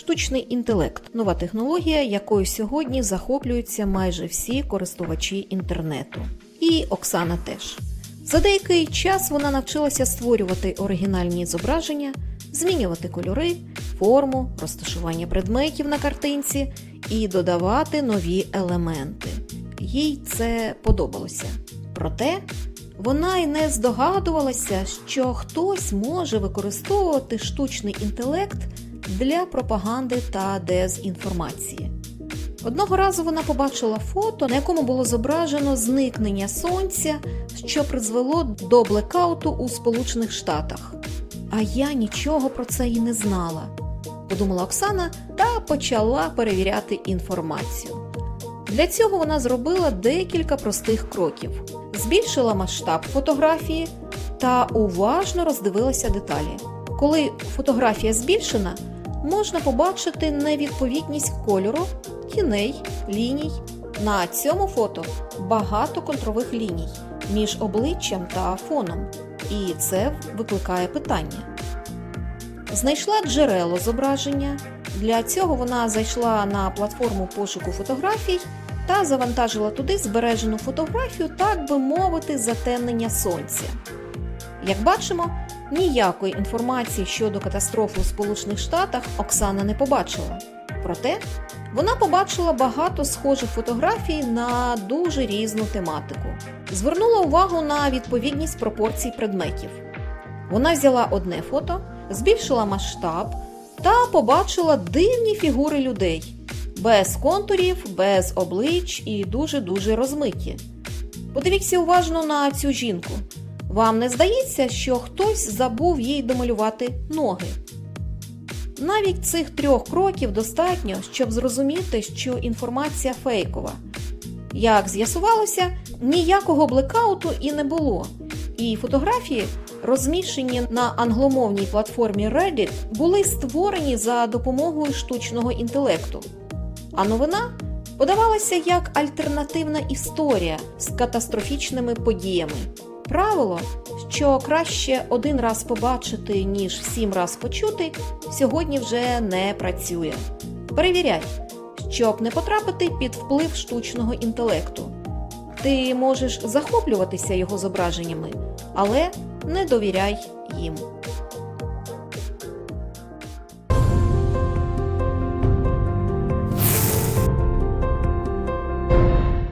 Штучний інтелект нова технологія, якою сьогодні захоплюються майже всі користувачі інтернету. І Оксана теж. За деякий час вона навчилася створювати оригінальні зображення, змінювати кольори, форму, розташування предметів на картинці і додавати нові елементи. Їй це подобалося. Проте вона й не здогадувалася, що хтось може використовувати штучний інтелект для пропаганди та дезінформації. Одного разу вона побачила фото, на якому було зображено зникнення сонця, що призвело до блекауту у Сполучених Штатах. А я нічого про це і не знала, подумала Оксана та почала перевіряти інформацію. Для цього вона зробила декілька простих кроків: збільшила масштаб фотографії та уважно роздивилася деталі. Коли фотографія збільшена, можна побачити невідповідність кольору, тіней, ліній. На цьому фото багато контрових ліній між обличчям та фоном, і це викликає питання. Знайшла джерело зображення. Для цього вона зайшла на платформу пошуку фотографій та завантажила туди збережену фотографію, так би мовити, затемнення сонця. Як бачимо, ніякої інформації щодо катастрофи у Сполучених Штатах Оксана не побачила. Проте вона побачила багато схожих фотографій на дуже різну тематику. Звернула увагу на відповідність пропорцій предметів. Вона взяла одне фото, збільшила масштаб та побачила дивні фігури людей без контурів, без облич і дуже-дуже розмиті. Подивіться уважно на цю жінку. Вам не здається, що хтось забув їй домалювати ноги? Навіть цих трьох кроків достатньо, щоб зрозуміти, що інформація фейкова. Як з'ясувалося, ніякого блекауту і не було. І фотографії, розміщені на англомовній платформі Reddit, були створені за допомогою штучного інтелекту. А новина подавалася як альтернативна історія з катастрофічними подіями. Правило, що краще один раз побачити, ніж сім раз почути, сьогодні вже не працює. Перевіряй, щоб не потрапити під вплив штучного інтелекту. Ти можеш захоплюватися його зображеннями, але не довіряй їм.